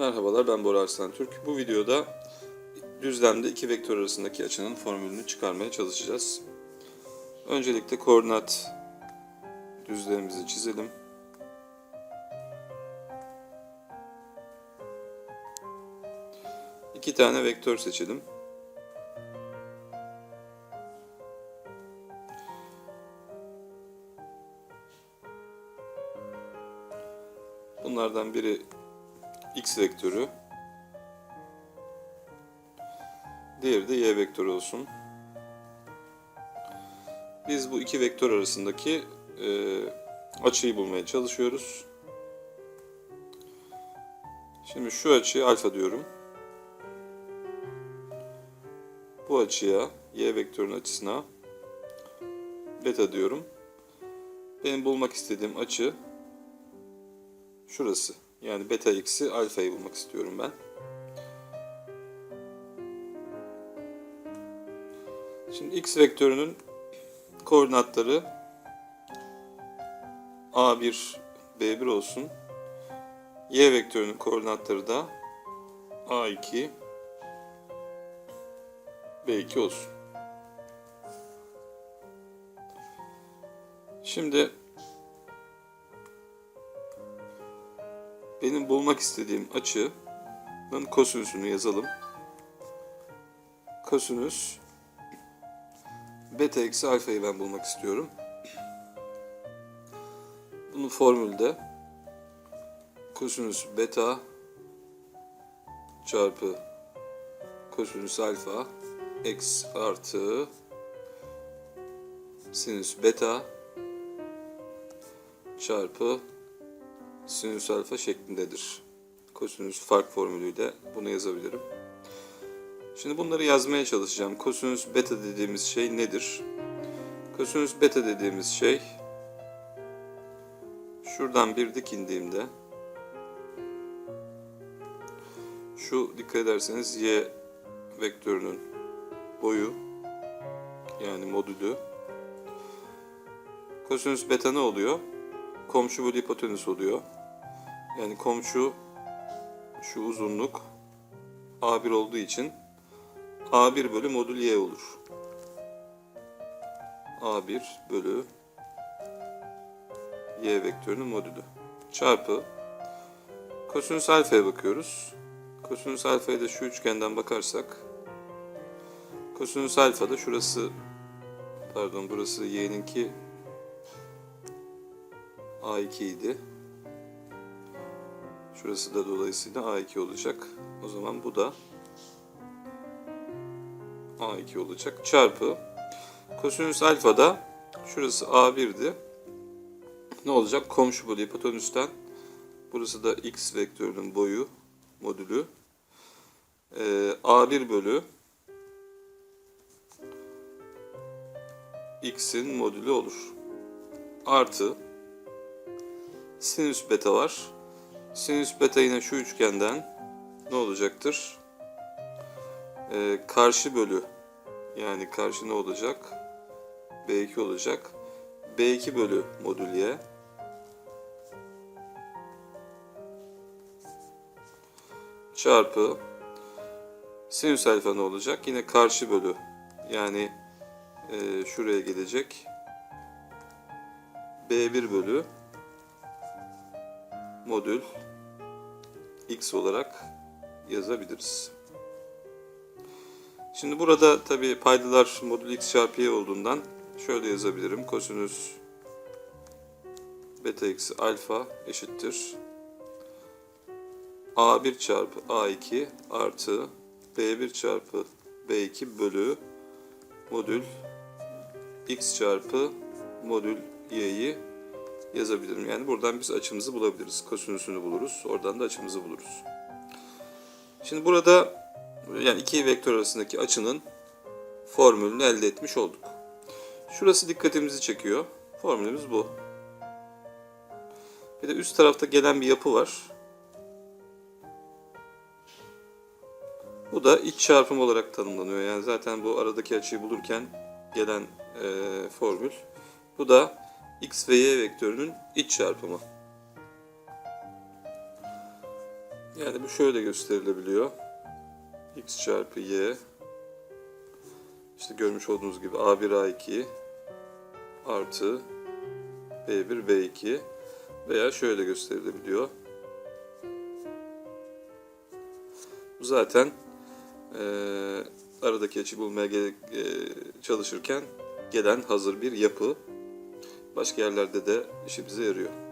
Merhabalar ben Bora Arslan Türk. Bu videoda düzlemde iki vektör arasındaki açının formülünü çıkarmaya çalışacağız. Öncelikle koordinat düzlemimizi çizelim. İki tane vektör seçelim. Bunlardan biri x vektörü. Diğeri de y vektörü olsun. Biz bu iki vektör arasındaki e, açıyı bulmaya çalışıyoruz. Şimdi şu açıya alfa diyorum. Bu açıya y vektörünün açısına beta diyorum. Benim bulmak istediğim açı şurası. Yani beta x'i alfayı bulmak istiyorum ben. Şimdi x vektörünün koordinatları a1 b1 olsun. Y vektörünün koordinatları da a2 b2 olsun. Şimdi benim bulmak istediğim açının kosinüsünü yazalım. Kosinüs beta eksi alfayı ben bulmak istiyorum. Bunu formülde kosinüs beta çarpı kosinüs alfa x artı sinüs beta çarpı sinüs alfa şeklindedir. Kosinüs fark formülüyle bunu yazabilirim. Şimdi bunları yazmaya çalışacağım. Kosinüs beta dediğimiz şey nedir? Kosinüs beta dediğimiz şey şuradan bir dik indiğimde şu dikkat ederseniz y vektörünün boyu yani modülü kosinüs beta ne oluyor? Komşu bölü hipotenüs oluyor. Yani komşu şu uzunluk A1 olduğu için A1 bölü modül Y olur. A1 bölü Y vektörünün modülü. Çarpı kosinüs alfaya bakıyoruz. Kosinüs alfaya da şu üçgenden bakarsak kosinüs alfa da şurası pardon burası y'ninki A2 idi. Şurası da dolayısıyla A2 olacak. O zaman bu da A2 olacak. Çarpı kosinüs alfa da şurası A1'di. Ne olacak? Komşu bölü hipotenüsten burası da x vektörünün boyu modülü ee, A1 bölü x'in modülü olur. Artı sinüs beta var. Sinüs beta yine şu üçgenden ne olacaktır? Ee, karşı bölü yani karşı ne olacak? B2 olacak. B2 bölü modül y. Çarpı sinüs alfa ne olacak? Yine karşı bölü yani e, şuraya gelecek. B1 bölü modül x olarak yazabiliriz. Şimdi burada tabi paydalar modül x çarpı y olduğundan şöyle yazabilirim. Kosinüs beta eksi alfa eşittir. A1 çarpı A2 artı B1 çarpı B2 bölü modül x çarpı modül y'yi yazabilirim. Yani buradan biz açımızı bulabiliriz. Kosinüsünü buluruz. Oradan da açımızı buluruz. Şimdi burada yani iki vektör arasındaki açının formülünü elde etmiş olduk. Şurası dikkatimizi çekiyor. Formülümüz bu. Bir de üst tarafta gelen bir yapı var. Bu da iç çarpım olarak tanımlanıyor. Yani zaten bu aradaki açıyı bulurken gelen e, formül. Bu da x ve y vektörünün iç çarpımı. Yani bu şöyle gösterilebiliyor. x çarpı y işte görmüş olduğunuz gibi a1 a2 artı b1 b2 veya şöyle gösterilebiliyor. Bu zaten eee, aradaki açı bulmaya gerek, eee, çalışırken gelen hazır bir yapı. Başka yerlerde de işimize yarıyor.